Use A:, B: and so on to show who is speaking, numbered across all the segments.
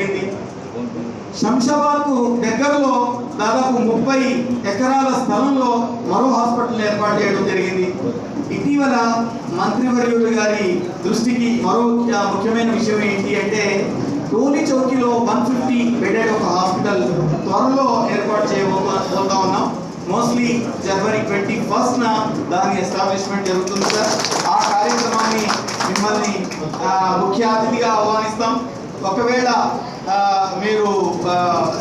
A: జరిగింది. శంషాబాద్కు దగ్గరలో దాదాపు ముప్పై ఎకరాల స్థలంలో మరో హాస్పిటల్ ఏర్పాటు చేయడం జరిగింది. ఇటీవల మంత్రివర్యులు గారి దృష్టికి మరో ముఖ్యమైన విషయం ఏంటి అంటే టోలీ చౌకీలో వన్ ఫిఫ్టీ బెడెడ్ ఒక హాస్పిటల్ త్వరలో ఏర్పాటు చేయబోతా ఉన్నాం. మోస్ట్లీ జనవరి ట్వంటీ ఫస్ట్న దాని ఎస్టాబ్లిష్మెంట్ జరుగుతుంది సార్. ఆ కార్యక్రమాన్ని మిమ్మల్ని ముఖ్య అతిథిగా ఆహ్వానిస్తాం. ఒకవేళ మీరు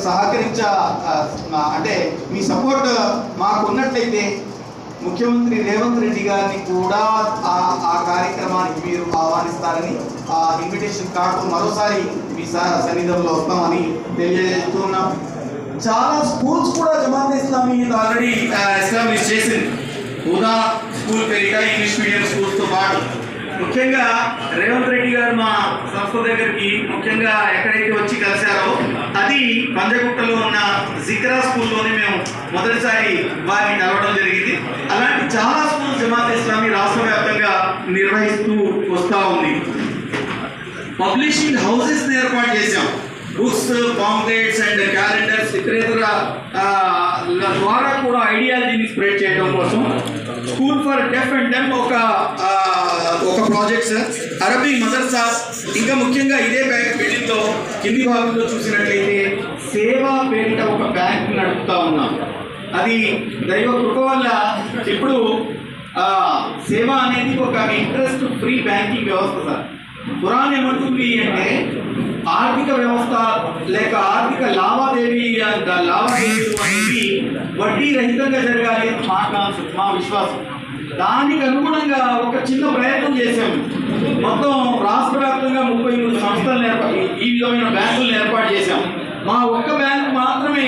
A: సహకరించ అంటే మీ సపోర్ట్ మాకు ఉన్నట్లయితే ముఖ్యమంత్రి రేవంత్ రెడ్డి గారిని కూడా ఆ ఆ కార్యక్రమానికి మీరు ఆహ్వానిస్తారని ఆ ఇన్విటేషన్ కార్డు మరోసారి మీ స- సన్నిధంలో వస్తామని తెలియజేస్తున్నాం. చాలా స్కూల్స్ కూడా జమాత్ ఇస్లామీ ఆల్రెడీ ఎస్టాబ్లిష్ చేసింది. హుదా స్కూల్ పేరిట ఇంగ్లీష్ మీడియం స్కూల్స్తో పాటు ముఖ్యంగా రేవంత్ రెడ్డి గారు మా సంస్థ దగ్గరికి ముఖ్యంగా ఎక్కడైతే వచ్చి కలిశారో అది పంజగుట్టలో ఉన్న జిక్రా స్కూల్లోనే మేము మొదటిసారి వారిని కలవడం జరిగింది. అలాంటి చాలా స్కూల్ జమాత్ ఇస్లామీ రాష్ట్ర వ్యాప్తంగా నిర్వహిస్తూ వస్తూ ఉంది. పబ్లిషింగ్ హౌసెస్ ఏర్పాటు చేశాం. బుక్స్ పాంప్లెట్స్ అండ్ క్యాలెండర్స్ ఇతరేతర ద్వారా కూడా ఐడియాలజీని స్ప్రెడ్ చేయడం కోసం school for deaf and dumb ఒక ఒక ప్రాజెక్ట్ సార్. అరబీ మదర్సాస్ ఇంకా ముఖ్యంగా ఇదే బ్యాంక్ బిల్డింగ్లో కింది భాగంలో చూసినట్లయితే సేవా పేరిట ఒక బ్యాంక్ నడుపుతా ఉన్నాం. అది దైవ కృప వల్ల ఇప్పుడు సేవ అనేది ఒక ఇంట్రెస్ట్ ఫ్రీ బ్యాంకింగ్ వ్యవస్థ సార్. ఖురాన్ ఏమంటుంది అంటే ఆర్థిక వ్యవస్థ లేక ఆర్థిక లావాదేవీ లావాదేవీలు అనేవి వడ్డీ రహితంగా జరగాలి అని మా కాన్సెప్ట్ మా విశ్వాసం. దానికి అనుగుణంగా ఒక చిన్న ప్రయత్నం చేశాము. మొత్తం రాష్ట్ర వ్యాప్తంగా ముప్పై మూడు సంస్థలను ఏర్పాటు ఈ విధమైన బ్యాంకులను ఏర్పాటు చేశాం మా ఒక్క బ్యాంకు మాత్రమే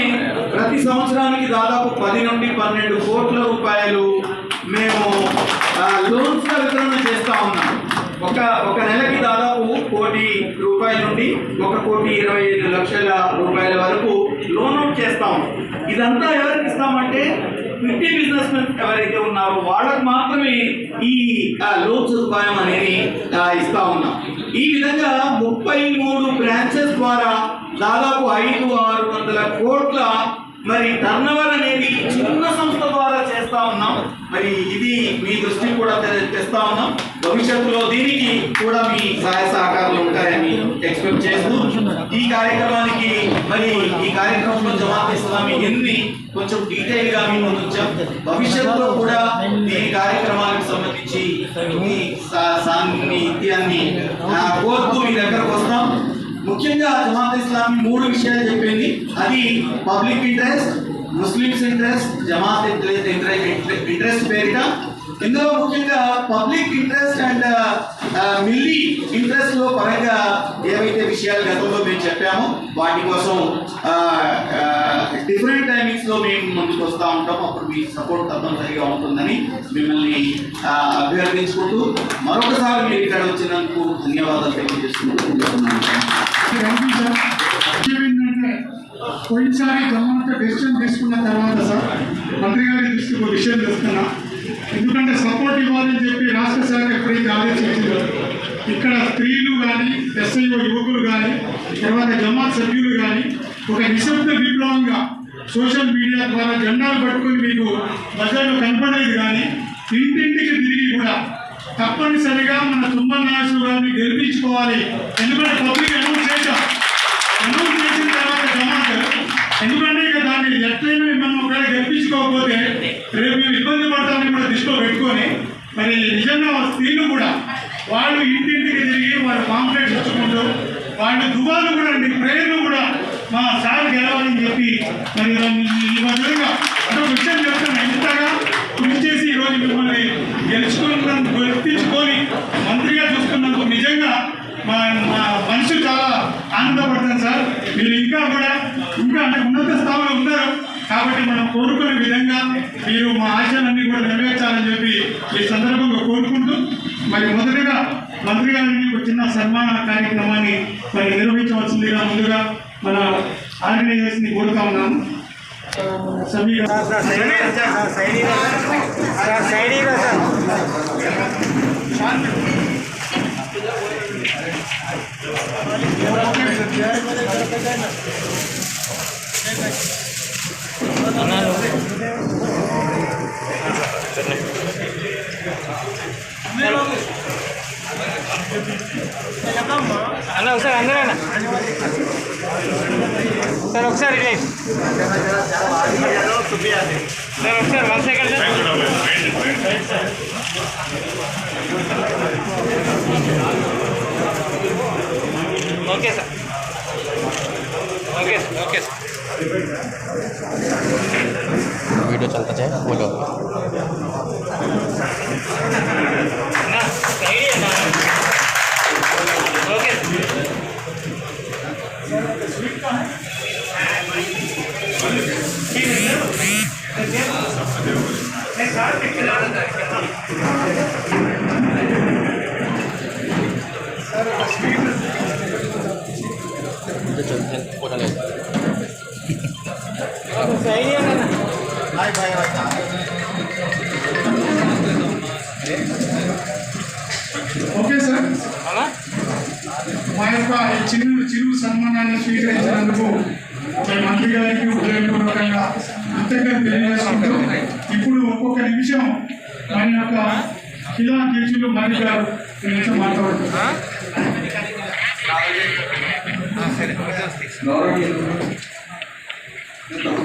A: ప్రతి సంవత్సరానికి దాదాపు పది నుండి పన్నెండు కోట్ల రూపాయలు మేము లోన్స్గా వితరణ చేస్తా ఉన్నాం ఒక ఒక నెలకి దాదాపు కోటి రూపాయల నుండి ఒక కోటి ఇరవై ఐదు లక్షల రూపాయల వరకు లోన్ అవుట్ చేస్తాం. ఇదంతా ఎవరికి ఇస్తామంటే ఫిఫ్టీ బిజినెస్ మెన్ ఎవరైతే ఉన్నారో వాళ్ళకు మాత్రమే ఈ లోన్ సదుపాయం అనేది ఇస్తా ఉన్నాం. ఈ విధంగా ముప్పై మూడు బ్రాంచెస్ ద్వారా దాదాపు ఐదు ఆరు వందల కోట్ల మరి టర్నవర్ అనేది చిన్న సంస్థ ద్వారా చేస్తా ఉన్నాం. మరి ఇది మీ దృష్టికి కూడా తెస్తా ఉన్నాం. భవిష్యత్తులో దీనికి కూడా మీ సహాయ సహకారాలు ఉంటాయని ఎక్స్పెక్ట్ చేస్తూ ఈ కార్యక్రమానికి మరి ఈ కార్యక్రమంలో జమాత్ ఇస్లామీ ఎన్ని కొంచెం డీటెయిల్గా మేము ఉంచాం భవిష్యత్తులో కూడా ఈ కార్యక్రమానికి సంబంధించి మీ సా- సాన్నిధ్యాన్ని కోరుతూ మీ దగ్గరకు వస్తాం. ముఖ్యంగా జమాత్ ఇస్లామీ మూడు విషయాలు చెప్పింది. అది public interest Muslims interest Jamaat interest interest పేరిట ఇందులో ముఖ్యంగా పబ్లిక్ ఇంట్రెస్ట్ అండ్ మిల్లీ ఇంట్రెస్ట్లో పరంగా ఏవైతే విషయాలు గతంలో మేము చెప్పామో వాటి కోసం డిఫరెంట్ టైమింగ్స్లో మేము ముందుకు వస్తూ ఉంటాం. అప్పుడు మీ సపోర్ట్ తప్పనిసరిగా ఉంటుందని మిమ్మల్ని అభ్యర్థించుకుంటూ మరొకసారి మీరు ఇక్కడ వచ్చినందుకు ధన్యవాదాలు తెలియజేస్తున్నాను.
B: పోయినసారి గవర్నమెంట్ డెసిషన్ తీసుకున్న తర్వాత సార్ మంత్రి గారి దృష్టికి ఒక విషయం చేస్తున్నా ఎందుకంటే సపోర్ట్ ఇవ్వాలని చెప్పి రాష్ట్ర శాఖ ఎప్పుడైతే ఆదేశించిందో ఇక్కడ స్త్రీలు కానీ ఎస్ఐఓ యువకులు కానీ తర్వాత జమాత్ సభ్యులు కానీ ఒక నిశ్శబ్ద విప్లవంగా సోషల్ మీడియా ద్వారా జెండాలు పట్టుకొని మీకు బజార్లో కనపడేది కానీ ఇంటింటికి తిరిగి కూడా తప్పనిసరిగా మన తుమ్మల నాగేశ్వర గారిని గెలిపించుకోవాలి ఎందుకంటే పబ్లిక్ అనౌన్స్ చేశాం. అనౌన్స్ చేసిన తర్వాత జమాత్ ఎందుకంటే ఇక దాన్ని ఎట్లయినా మనం ఒకవేళ గెలిపించుకోకపోతే రేపు మేము ఇబ్బంది పడతామని కూడా దృష్టిలో పెట్టుకొని మరి నిజంగా వాళ్ళ స్త్రీలు కూడా వాళ్ళు ఇంటింటికి తిరిగి వాళ్ళ కాంప్లైంట్స్ ఇచ్చుకుంటూ వాళ్ళు దుబాలు కూడా అండి ప్రేయర్లు కూడా మా సార్ గెలవాలని చెప్పి మరి దాన్ని ఈ విధంగా అంటే విషయం చెప్తాను. ఎంతగా కృషి చేసి ఈరోజు మిమ్మల్ని గెలుచుకున్న గెలిపించుకొని మంత్రిగా చూసుకున్నందుకు నిజంగా మా మా మనసు చాలా ఆనందపడతాను సార్. మీరు ఇంకా కూడా ఇంకా అంటే ఉన్నత స్థాయిలో ఉన్నారు. కాబట్టి మనం కోరుకునే విధంగా మీరు మా ఆశయాలన్నీ కూడా నెరవేర్చాలని చెప్పి ఈ సందర్భంగా కోరుకుంటూ మరి మొదటగా మంత్రి గారిని ఒక చిన్న సన్మాన కార్యక్రమాన్ని మరి నిర్వహించవలసిందిగా ముందుగా మన ఆర్గనైజేషన్ కోరుతా ఉన్నాము Sameera
C: అన్న ఒకసారి అందరూ అన్న సార్ ఒకసారి ఇట్లా సార్ ఒకసారి one second sir okay sir okay sir okay sir
D: video चलता जाए बोलो
B: Okay
C: sir.
B: మా యొక్క ఈ చిరు చిరు సన్మానాన్ని స్వీకరించినందుకు మీ మంత్రి గారికి హృదయపూర్వకంగా కృతజ్ఞత తెలియజేసుకుంటూ ఇప్పుడు ఒక్కొక్క నిమిషం మన యొక్క కిలా అధ్యక్షులు మంత్రి గారు మాట్లాడుతున్నారు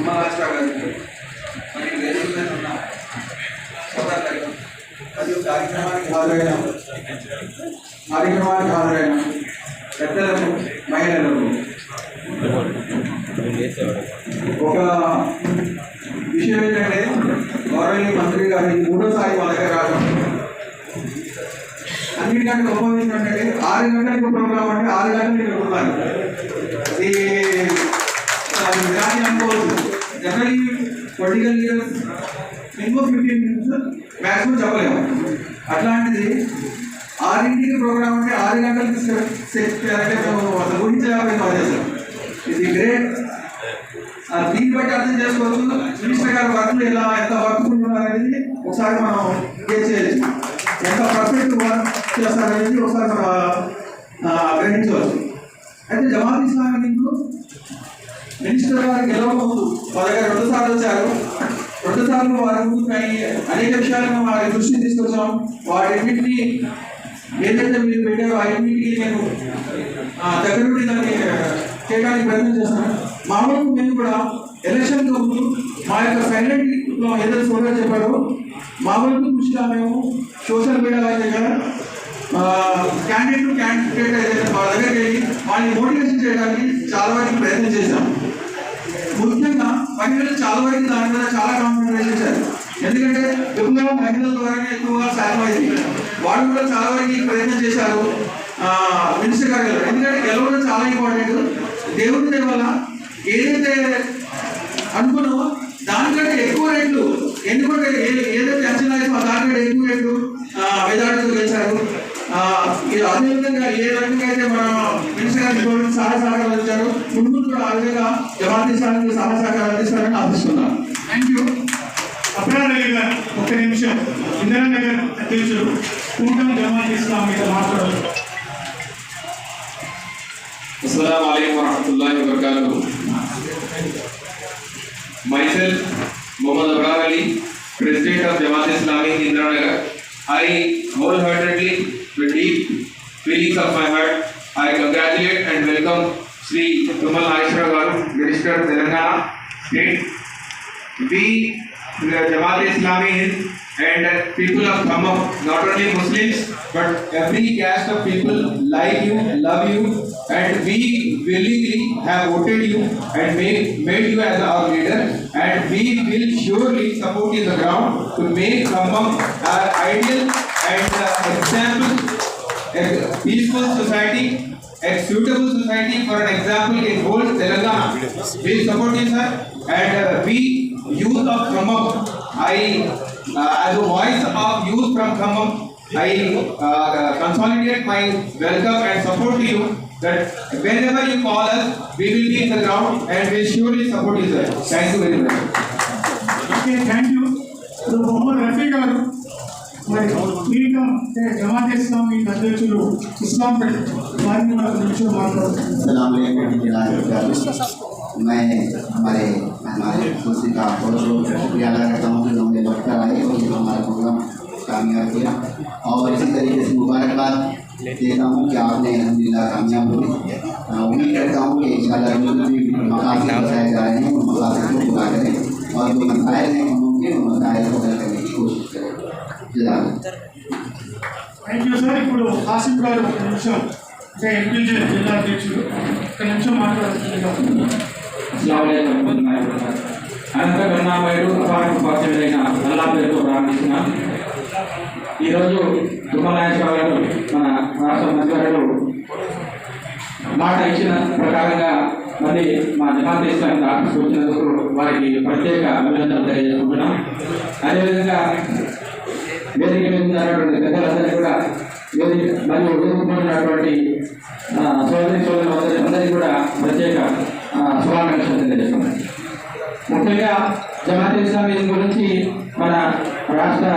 E: మహారాష్ట్ర గారికి మరియు ఉన్న సోదరులకు మరియు కార్యక్రమానికి హాజరైన కార్యక్రమానికి హాజరైన పెద్దలకు మహిళలకు ఒక విషయం ఏంటంటే గౌరవనీయ మంత్రి గారి మూడోసారి మన దగ్గర రావడం అన్నిటికంటే గొప్ప విషయం ఏంటంటే ఆరు గంటలకు ప్రోగ్రామ్ అంటే ఆరు గంటలకు ఇక్కడ ఉండాలి అది అది political leaders minimum fifteen minutes maximum చెప్పలేము. అట్లాంటిది ఆరింటికి ప్రోగ్రామ్ అంటే ఆరు గంటలకి సెట్ చేయాలంటే మేము అసలు ఊహించలేకపోయినాం అసలు ఇది గ్రేట్ దీన్ని బట్టి అర్థం చేసుకోవచ్చు. మినిస్టర్ గారు వర్క్ ఎలా ఎంత వర్క్ ఉన్నారు అనేది ఒకసారి మనం గేజ్ చేయొచ్చు ఎంత పర్ఫెక్ట్ వర్క్ చేస్తారనేది ఒకసారి మనం ఆ, గ్రహించవచ్చు. అయితే జమాత్ ఇస్లామీ హిందూ మినిస్టర్ గారు గెలవకముందు వాళ్ళ దగ్గర రెండు సార్లు వచ్చారు. రెండు సార్లు వారి అనేక విషయాలను వారి దృష్టికి తీసుకొచ్చాం. వాటిని ఏదైతే మీరు పెట్టారో అన్నింటికి నేను దగ్గర నుండి దాన్ని చేయడానికి ప్రయత్నం చేస్తాను. మా వరకు మేము కూడా ఎలక్షన్ ముందు మా యొక్క సైలెంట్ ఏదైతే సోదరు చెప్పారో మా వరకు దృష్టిగా మేము సోషల్ మీడియాలో అయితే కదా క్యాండిడేట్ టు క్యాండిడేట్ ఏదైతే మా దగ్గరికి వెళ్ళి వాళ్ళని మోటివేషన్ చేయడానికి చాలా వరకు ప్రయత్నం చేశాం. ముఖ్యంగా మహిళలు చాలా వరకు దాని మీద చాలా కాన్సన్ట్రేట్ చేశారు. ఎందుకంటే ఎక్కువగా మహిళల ద్వారానే ఎక్కువగా సాధ్యమైంది వాళ్ళు కూడా చాలా వరకు ప్రయత్నం చేశారు. మినిస్టర్ గారు ఎందుకంటే గెలవడం చాలా ఇంపార్టెంట్ దేవుడి దయ వల్ల ఏదైతే అనుకున్నామో దానికంటే ఎక్కువ రేట్లు ఎందుకంటే ఏదైతే అంచనా వేసామో దానికంటే ఎక్కువ రేట్లు మెజార్టీతో గెలిచారు అదేవిధంగా ఏ రకంగా అయితే మన మినిస్టర్ గారి గవర్నమెంట్ సహాయ సహకారాలు అందించారు ముందు కూడా ఆ విధంగా జవాబు ఇస్తానికి సహాయ సహకారాలు అందిస్తారని ఆశిస్తున్నాను
B: థ్యాంక్ యూ అప్రార్ అలీ గారు ఒక్క నిమిషం ఇందిరానగర్ అధ్యక్షులు కూటమి జమాత్ ఇస్లాం మీద మాట్లాడారు
F: Assalamu alaikum warahmatullahi wabarakatuh. Myself, Muhammad Abrar Ali, President of Jamaat Islami Indranagar. I wholeheartedly, with deep feelings of my heart, I congratulate and welcome Sri Tumal Naishwar Garu, Minister of Telangana State. We, the Jamaat Islami Hind and people of Khammam, not only Muslims, but every caste of people like you, love you, and we willingly have voted you and made, made you as our leader, and we will surely support you on the ground to make Khammam our ideal And the example, a peaceful society, a suitable society for an example in whole Telangana. We support you, sir. And uh, we, youth of Khammam, I, uh, as a voice of youth from Khammam, I uh, consolidate my welcome and support to you that whenever you call us, we will be in the ground and we will surely support you, sir. Thank you very much.
B: Okay,
G: thank you. So, Mohammed Rafi मैं हमारे हमारे खुशी का बहुत बहुत शुक्रिया अदा करता हूँ कि हमने लौटकर आए और जो हमारा प्रोग्राम कामयाब किया और इसी तरीके से मुबारकबाद देता हूँ कि आपने अलहमदिल्ला कामयाब हुए उम्मीद करता हूँ कि इन मकासद बताए जा रहे हैं उन मकासद को पूरा करें और जो मसाइल हैं उनके मसाइल को हल करने की कोशिश करें
B: థ్యాంక్ యూ సార్ ఇప్పుడు ఆసిఫ్ గారు ఒక నిమిషం అంటే ఎంపీజీ జిల్లా అధ్యక్షుడు. ఒక నిమిషం మాట్లాడుతున్నారు
H: అనంత కరుణామయుడు అపార ఉపాధ్యాయుడైన అల్లా పేరుతో ప్రారంభించిన ఈరోజు తుమ్మనాయకరావు గారు మన రాష్ట్ర మంత్రివర్యులు మాట ఇచ్చిన ప్రకారంగా మళ్ళీ మా జమాత్ ఇస్లాం ఆఫీస్కి వచ్చినందుకు వారికి ప్రత్యేక అభినందనలు తెలియజేసుకుంటున్నాం. అదేవిధంగా వేదిక మీద ఉన్నటువంటి పెద్దలందరినీ కూడా వేదిక మరియు వేదిక సోదరి సోదరులు అందరికీ కూడా ప్రత్యేక శుభాకాంక్షలు తెలియజేస్తున్నాం ముఖ్యంగా జమాత్ ఇస్లామీ గురించి మన రాష్ట్ర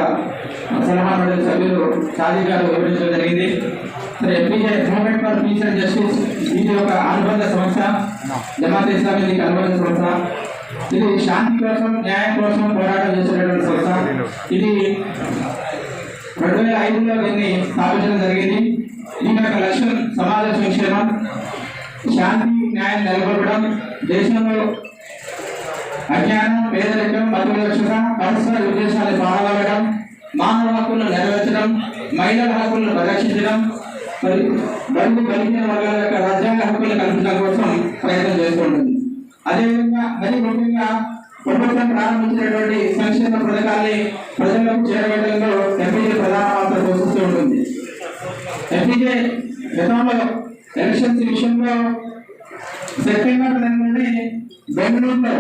H: సలహా మండలి సభ్యులు షాజీ గారు వివరించడం జరిగింది. సరే MPJ movement for peace and justice ఇది ఒక అనుబంధ సంస్థ. జమాత్ ఇస్లామీ దీనికి అనుబంధ సంస్థ. ఇది శాంతి కోసం న్యాయం కోసం పోరాటం చేసేటటువంటి సంస్థ. ఇది రెండు వేల ఐదులో దీన్ని స్థాపించడం జరిగింది. దీని యొక్క లక్ష్యం సమాజ సంక్షేమం శాంతి న్యాయం నెలకొల్పడం దేశంలో అజ్ఞానం పేదరికం మతవివక్షత పరస్పర ఉద్దేశాలు పాడవడం మానవ హక్కులను నెరవేర్చడం మహిళల హక్కులను పరిరక్షించడం మరి బడుగు బలిగిన వర్గాల యొక్క రాజ్యాంగ హక్కులను కల్పించడం కోసం ప్రయత్నం చేస్తుంటుంది అదేవిధంగా మరి ముఖ్యంగా ప్రభుత్వం ప్రారంభించినటువంటి సంక్షేమ పథకాల్ని ప్రజలకు చేరవేయడంలో ఎంపీజే ప్రధాన పాత్ర పోషిస్తూ ఉంటుంది. ఎంపీజే గతంలో ఎలక్షన్స్ విషయంలో సెప్టెంబర్ నెల నుండి బెంగళూరులో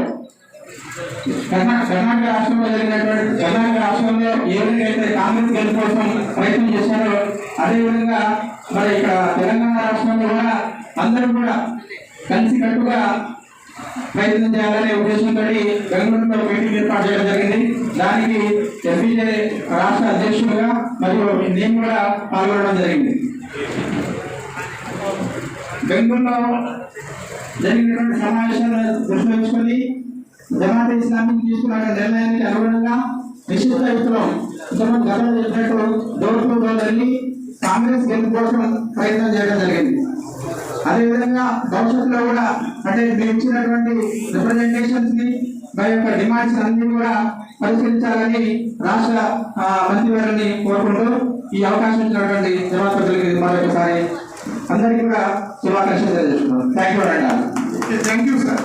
H: కర్ణాటక రాష్ట్రంలో జరిగినటువంటి కర్ణాటక రాష్ట్రంలో ఏ విధంగా అయితే కాంగ్రెస్ గెలుపు కోసం ప్రయత్నం చేశారో అదేవిధంగా మరి ఇక్కడ తెలంగాణ రాష్ట్రంలో కూడా అందరూ కూడా కలిసికట్టుగా ప్రయత్నం చేయాలనే ఉద్దేశంతో బెంగళూరులో మీటింగ్ ఏర్పాటు చేయడం జరిగింది. దానికి ఎంపీజే రాష్ట్ర అధ్యక్షులుగా మరియు నేను కూడా పాల్గొనడం జరిగింది. బెంగళూరులో జరిగినటువంటి సమావేశాలను దృష్టి ఉంచుకొని జమాత ఇస్లామిక్ తీసుకున్న నిర్ణయానికి అనుగుణంగా నిశ్చిత విప్లవం ఇంతకుముందు గతంలో చెప్పినట్టు డోర్ టు డోర్ వెళ్ళి కాంగ్రెస్ గెలుపు కోసం ప్రయత్నం చేయడం జరిగింది. అదేవిధంగా భవిష్యత్తులో కూడా అంటే మేము ఇచ్చినటువంటి రిప్రజెంటేషన్స్ని మా యొక్క డిమాండ్స్ అన్ని కూడా పరిశీలించాలని రాష్ట్ర ఆ, వారిని కోరుకుంటూ ఈ అవకాశం ఇచ్చినటువంటి జమాత్ మరొకసారి అందరికీ కూడా శుభాకాంక్షలు తెలియజేస్తున్నాను. థ్యాంక్ యూ అండి
B: thank you sir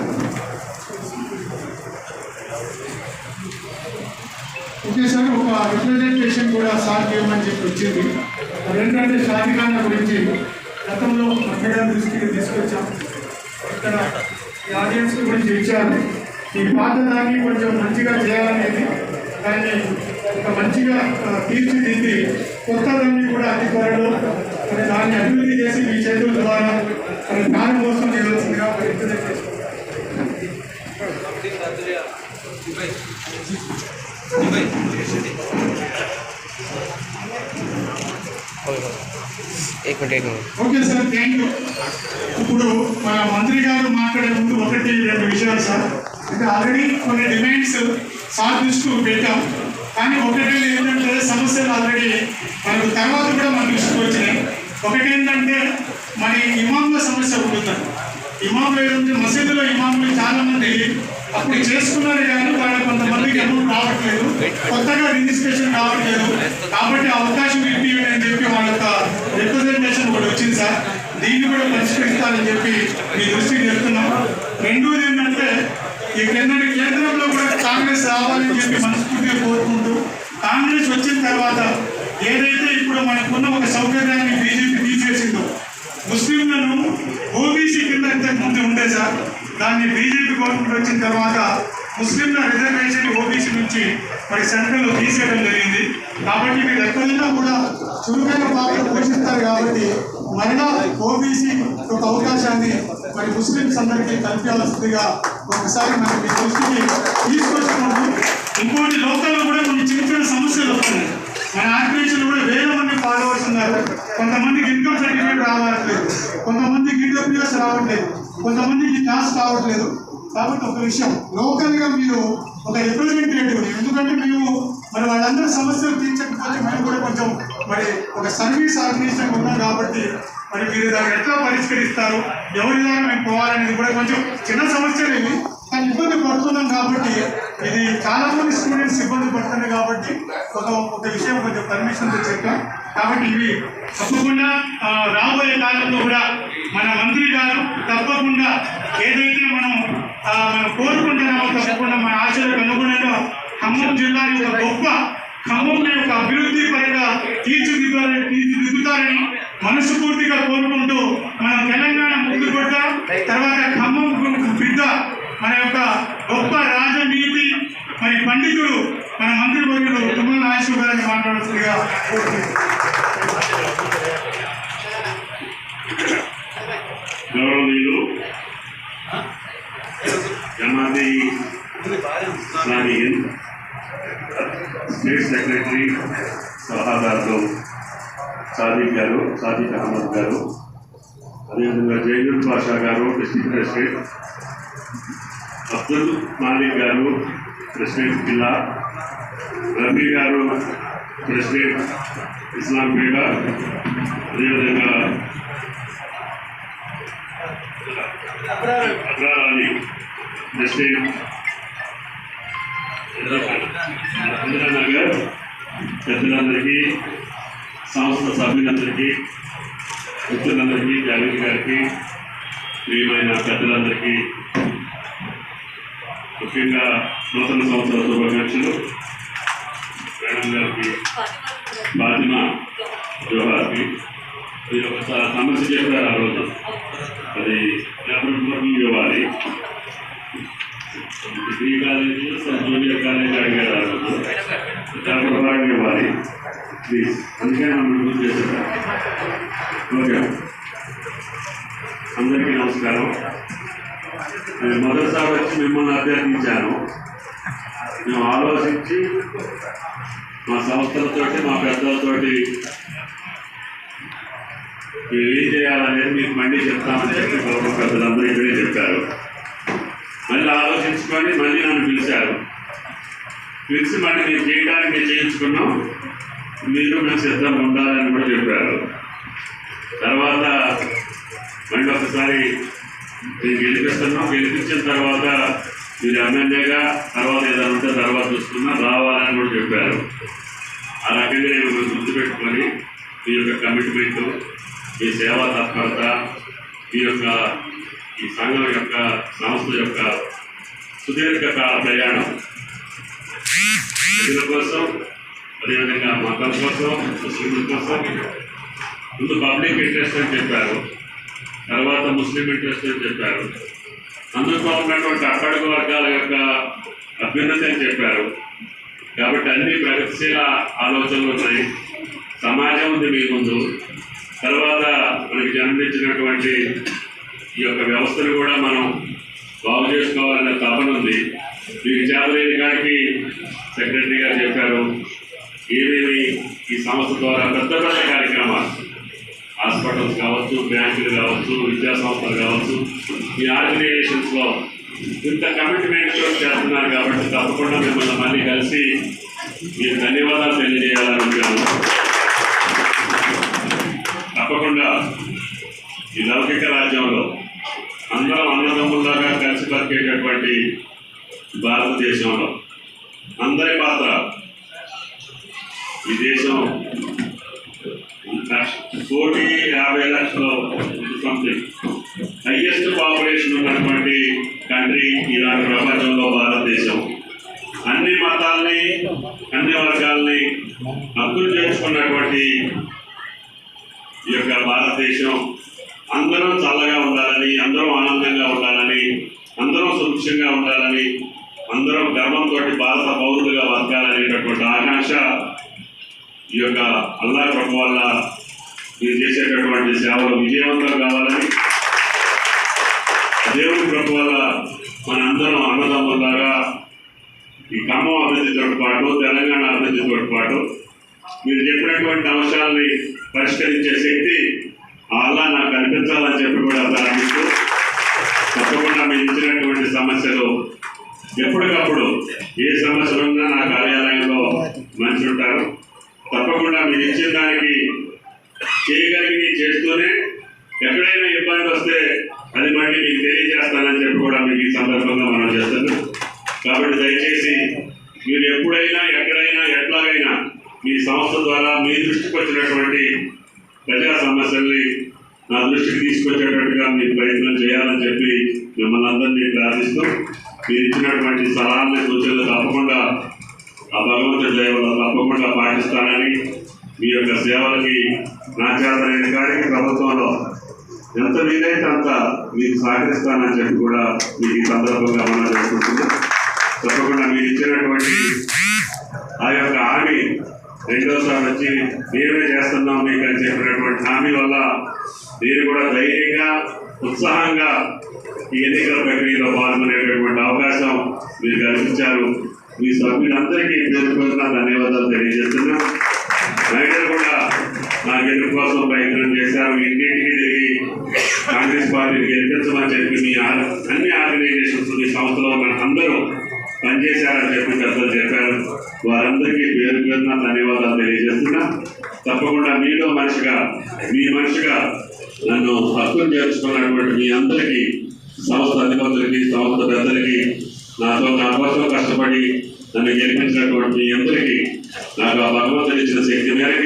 B: okay sir ఒక రిప్రజెంటేషన్ కూడా సార్ చేయమని చెప్పి వచ్చింది. అదేంటంటే షాదిఖానా గురించి గతంలో మంత్రిగారి దృష్టికి తీసుకొచ్చాం. ఇక్కడ ఈ ఆడియన్స్ గురించి ఇచ్చారు ఈ పాత దాన్ని కొంచెం మంచిగా చేయాలనేది దాన్ని ఒక మంచిగా తీర్చిదిద్ది కొత్త దాన్ని కూడా అతి త్వరలో మరి దాన్ని అభివృద్ధి చేసి మీ చేతుల ద్వారా మరి దాని కోసం చేయవలసిందిగా మరి
D: representation
B: okay sir thank you ఇప్పుడు మన మంత్రి గారు మాట్లాడే ముందు ఒకటి రెండు విషయాలు సార్ అంటే ఆల్రెడీ కొన్ని డిమాండ్స్ సార్ దృష్టికి పెట్టాం. కానీ ఒకటి ఏంటంటే సమస్యలు ఆల్రెడీ మనకు తర్వాత కూడా మన దృష్టికి వచ్చినాయి. ఒకటి ఏంటంటే మన ఇమాంల సమస్య ఉంటుందండి. ఇమాంలు ఏంటంటే మసీదులో ఇమాంలు చాలా మంది అప్పుడు చేసుకున్నారు కానీ వాళ్ళ కొంతమందికి అమౌంట్ రావట్లేదు. కొత్తగా రిజిస్ట్రేషన్ రావట్లేదు కాబట్టి ఆ అవకాశం ఇప్పియండి అని చెప్పి వాళ్ళ యొక్క రిప్రజెంటేషన్ కూడా వచ్చింది సార్. దీన్ని కూడా పరిష్కరిస్తారని చెప్పి మీ దృష్టికి చెప్తున్నాం రెండోది ఏంటంటే ఈ కిందటి కేంద్రంలో కూడా కాంగ్రెస్ రావాలని చెప్పి మనస్ఫూర్తిగా కోరుకుంటూ కాంగ్రెస్ వచ్చిన తర్వాత ఏదైతే ఇప్పుడు మనకున్న ఒక సౌకర్యాన్ని బీజేపీ తీసేసిందో ముస్లింలను ఓబీసీ కింద ఇంతకు ముందు ఉండే సార్. దాన్ని బీజేపీ గవర్నమెంట్ వచ్చిన తర్వాత ముస్లింల రిజర్వేషన్ ఓబీసీ నుంచి మరి సెంట్రల్లో తీసేయడం జరిగింది. కాబట్టి మీరు ఎక్కడైనా కూడా చురుకైన పాత్ర పోషిస్తారు కాబట్టి మరలా ఓబీసీ ఒక అవకాశాన్ని మరి ముస్లింస్ అందరికీ కల్పించాల్సిందిగా ఒకసారి మనం మీ దృష్టికి తీసుకొచ్చినప్పుడు ఇంకోటి లోకల్లో కూడా కొన్ని చిన్న చిన్న సమస్యలు వస్తున్నాయి. మన ఆర్గనైజేషన్ కూడా వేల మంది ఫాలోవర్స్ ఉన్నారు. కొంతమందికి ఇన్కమ్ సర్టిఫికేట్ రావట్లేదు. కొంతమందికి ఈడబ్ల్యూఎస్ రావట్లేదు. కొంతమందికి ఛాన్స్ కావట్లేదు కాబట్టి ఒక విషయం లోకల్గా మీరు ఒక రిప్రజెంటేటివ్ ఎందుకంటే మేము మరి వాళ్ళందరి సమస్యలు తీర్చకపోతే మేము కూడా కొంచెం మరి ఒక సర్వీస్ ఆర్గనైజేషన్ ఉన్నాం కాబట్టి మరి మీరు దాన్ని ఎట్లా పరిష్కరిస్తారు? ఎవరి ద్వారా మేము పోవాలనేది కూడా కొంచెం చిన్న సమస్యలు ఇవి. కానీ ఇబ్బంది పడుతున్నాం కాబట్టి ఇది చాలా మంది స్టూడెంట్స్ ఇబ్బంది పడుతుంది కాబట్టి ఒక ఒక విషయం కొంచెం పర్మిషన్తో చెప్పాం. కాబట్టి ఇవి తప్పకుండా రాబోయే కాలంలో కూడా మన మంత్రి గారు తప్పకుండా ఏదైతే మనం మనం కోరుకుంటున్నామో తప్పకుండా మన ఆశలకు అనుగుణంగా ఖమ్మం జిల్లా యొక్క గొప్ప ఖమ్మం యొక్క అభివృద్ధి పరంగా తీర్చిదిద్దాలని తీర్చిదిద్దుతారని మనస్ఫూర్తిగా కోరుకుంటూ మనం తెలంగాణ ముందు కొట్టాం తర్వాత ఖమ్మం బిడ్డ మన యొక్క గొప్ప రాజనీతి మరి పండితుడు మన మంత్రి వర్గులు తుమ్మల నాగేశ్వర గారిని మాట్లాడుతుందిగా. కోరుతున్నాను
I: గౌరవనీయులు జమాతి ఇస్లామీ స్టేట్ సెక్రటరీ సలహాదారులు సాదిక్ గారు సాదిక్ అహ్మద్ గారు. అదేవిధంగా జైనుల్ పాషా గారు డిస్ట్రిక్ట్ ప్రెసిడెంట్ అబ్దుల్ మాలిక్ గారు ప్రెసిడెంట్ జిల్లా. రవి గారు ప్రెసిడెంట్ ఇస్లాంపేట అదేవిధంగా అబ్రార్ అలీ ఇందిరానగర్ పెద్దలందరికీ సంస్థ సభ్యులందరికీ మిత్రులందరికీ జావేద్ గారికి ప్రియమైన పెద్దలందరికీ ముఖ్యంగా నూతన సంవత్సర శుభాకాంక్షలు. మేడం గారికి బాధ్యమ జోహార్కి ఇది ఒక సమస్య చెప్పారు ఆ రోజు. అది డెవలప్మెంట్ ఇవ్వాలి. డిగ్రీ కాలేజీలో జూనియర్ కాలేజీ అడిగారు ఆ ఇవ్వాలి. ప్లీజ్ అందుకే మనం గుర్తు చేశాను ఓకే. అందరికీ నమస్కారం. నేను మొదటిసారి వచ్చి మిమ్మల్ని అభ్యర్థించాను. మేము ఆలోచించి మా సంస్థలతోటి మా పెద్దలతోటి మీరు ఏం చేయాలనేది మీకు మళ్ళీ చెప్తామని చెప్పి గౌరవ పెద్దలందరూ ఇక్కడే చెప్పారు. మళ్ళీ ఆలోచించుకొని మళ్ళీ నన్ను పిలిచారు. పిలిచి మళ్ళీ మేము చేయడానికి మేము చేయించుకున్నాం. మీరు మేము సిద్ధంగా ఉండాలని కూడా చెప్పారు. తర్వాత మళ్ళీ ఒకసారి నేను గెలిపిస్తున్నాం. గెలిపించిన తర్వాత మీరు ఎమ్మెల్యేగా తర్వాత ఏదైనా ఉంటే తర్వాత చూసుకున్నా రావాలని కూడా చెప్పారు. ఆ రకంగా నేను గుర్తుపెట్టుకొని మీ యొక్క కమిట్మెంట్ ఈ సేవా తత్పరత ఈ యొక్క ఈ సంఘం యొక్క సంస్థ యొక్క సుదీర్ఘకాల ప్రయాణం. ప్రజల కోసం అదేవిధంగా మతం కోసం ముస్లింల కోసం ముందు పబ్లిక్ ఇంట్రెస్ట్ అని చెప్పారు. తర్వాత ముస్లిం ఇంట్రెస్ట్ అని చెప్పారు. అందులో ఉన్నటువంటి అట్టడుగు వర్గాల యొక్క అభ్యున్నతి అని చెప్పారు. కాబట్టి అన్ని ప్రగతిశీల ఆలోచనలు ఉన్నాయి. సమాజం ఉంది మీ ముందు. తర్వాత మనకి జన్మించినటువంటి ఈ యొక్క వ్యవస్థను కూడా మనం బాగు చేసుకోవాలనే తపన ఉంది. మీకు చేతలేని కాడికి సెక్రటరీ గారు చెప్పారు ఏమేమి ఈ సంస్థ ద్వారా పెద్ద పెద్ద కార్యక్రమాలు? హాస్పిటల్స్ కావచ్చు బ్యాంకులు కావచ్చు విద్యా సంస్థలు కావచ్చు ఈ ఆర్గనైజేషన్స్లో ఇంత కమిట్మెంట్ చేస్తున్నారు కాబట్టి తప్పకుండా మిమ్మల్ని మళ్ళీ కలిసి మీకు ధన్యవాదాలు తెలియజేయాలనుకున్నాను తప్పకుండా ఈ లౌకిక రాజ్యంలో అందరం అన్నదమ్ముల్లాగా కలిసి బతికేటటువంటి భారతదేశంలో అందరి పాత్ర ఈ దేశం కోటి యాభై లక్షల సంథింగ్ హైయెస్ట్ పాపులేషన్ ఉన్నటువంటి కంట్రీ ఇలాంటి ప్రపంచంలో భారతదేశం. అన్ని మతాల్ని అన్ని వర్గాల్ని అభివృద్ధి చేసుకున్నటువంటి ఈ యొక్క భారతదేశం అందరం చల్లగా ఉండాలని అందరం ఆనందంగా ఉండాలని అందరం సురక్షంగా ఉండాలని అందరం గర్వంతో భారత పౌరులుగా బతకాలనేటటువంటి ఆకాంక్ష ఈ యొక్క అల్లా కృప వల్ల మీరు చేసేటటువంటి సేవలు విజయవంతం కావాలని దేవుడి కృప వల్ల మనందరం అన్నదమ్ములాగా ఈ ఖమ్మం అభివృద్ధితో పాటు తెలంగాణ అభివృద్ధితో పాటు మీరు చెప్పినటువంటి అంశాలని పరిష్కరించే శక్తి అలా నాకు కనిపించాలని చెప్పి కూడా ప్రారంభిస్తూ తప్పకుండా మీరు ఇచ్చినటువంటి సమస్యలు ఎప్పటికప్పుడు ఏ సమస్యలు ఉన్నా నా కార్యాలయంలో మంచి ఉంటారు. తప్పకుండా మీరు ఇచ్చిన దానికి చేయగలిగి చేస్తూనే ఎక్కడైనా ఇబ్బంది వస్తే అది మళ్ళీ మీకు తెలియజేస్తానని చెప్పి కూడా మీకు ఈ సందర్భంగా మనం చేస్తున్నాం. కాబట్టి దయచేసి మీరు ఎప్పుడైనా సంస్థ ద్వారా మీ దృష్టికి వచ్చినటువంటి ప్రజా సమస్యల్ని నా దృష్టికి తీసుకొచ్చేటట్టుగా మీ ప్రయత్నం చేయాలని చెప్పి మిమ్మల్ని అందరినీ ప్రార్థిస్తూ మీరు ఇచ్చినటువంటి సలహాలని సూచనలు తప్పకుండా ఆ భగవంతుడి దయ తప్పకుండా పాటిస్తానని మీ యొక్క సేవలకి నా చేతనైన ప్రభుత్వంలో ఎంత వీలైతే అంత మీకు సహకరిస్తానని చెప్పి కూడా మీకు ఈ సందర్భంగా మనం చేసుకుంటున్నాం. తప్పకుండా మీరు ఇచ్చినటువంటి ఆ యొక్క హామీ రెండోసారి వచ్చి మేమే చేస్తున్నాం మీకు అని చెప్పినటువంటి హామీ వల్ల మీరు కూడా ధైర్యంగా ఉత్సాహంగా ఈ ఎన్నికల ప్రక్రియలో పాల్గొనేటటువంటి అవకాశం మీరు కల్పించారు. మీ సభ్యులందరికీ పేరు ధన్యవాదాలు తెలియజేస్తున్నా. రైతులు కూడా నా గెలుపు కోసం ప్రయత్నం చేశారు. ఇంటింటికి తిరిగి కాంగ్రెస్ పార్టీని గెలిపించమని చెప్పి మీ ఆ- అన్ని ఆర్గనైజేషన్స్ మీ సంస్థలో మన అందరూ పనిచేశారని చెప్పి పెద్దలు చెప్పారు. వారందరికీ పేరు పేరున ధన్యవాదాలు తెలియజేస్తున్నా. తప్పకుండా మీలో మనిషిగా మీ మనిషిగా నన్ను హక్కును చేర్చుకున్నటువంటి మీ అందరికీ సంస్థ అధిపతులకి సంస్థ పెద్దలకి నాతో నా కోసం కష్టపడి నన్ను గెలిపించినటువంటి మీ అందరికీ నాకు ఆ భగవంతుడు ఇచ్చిన శక్తి మేరకు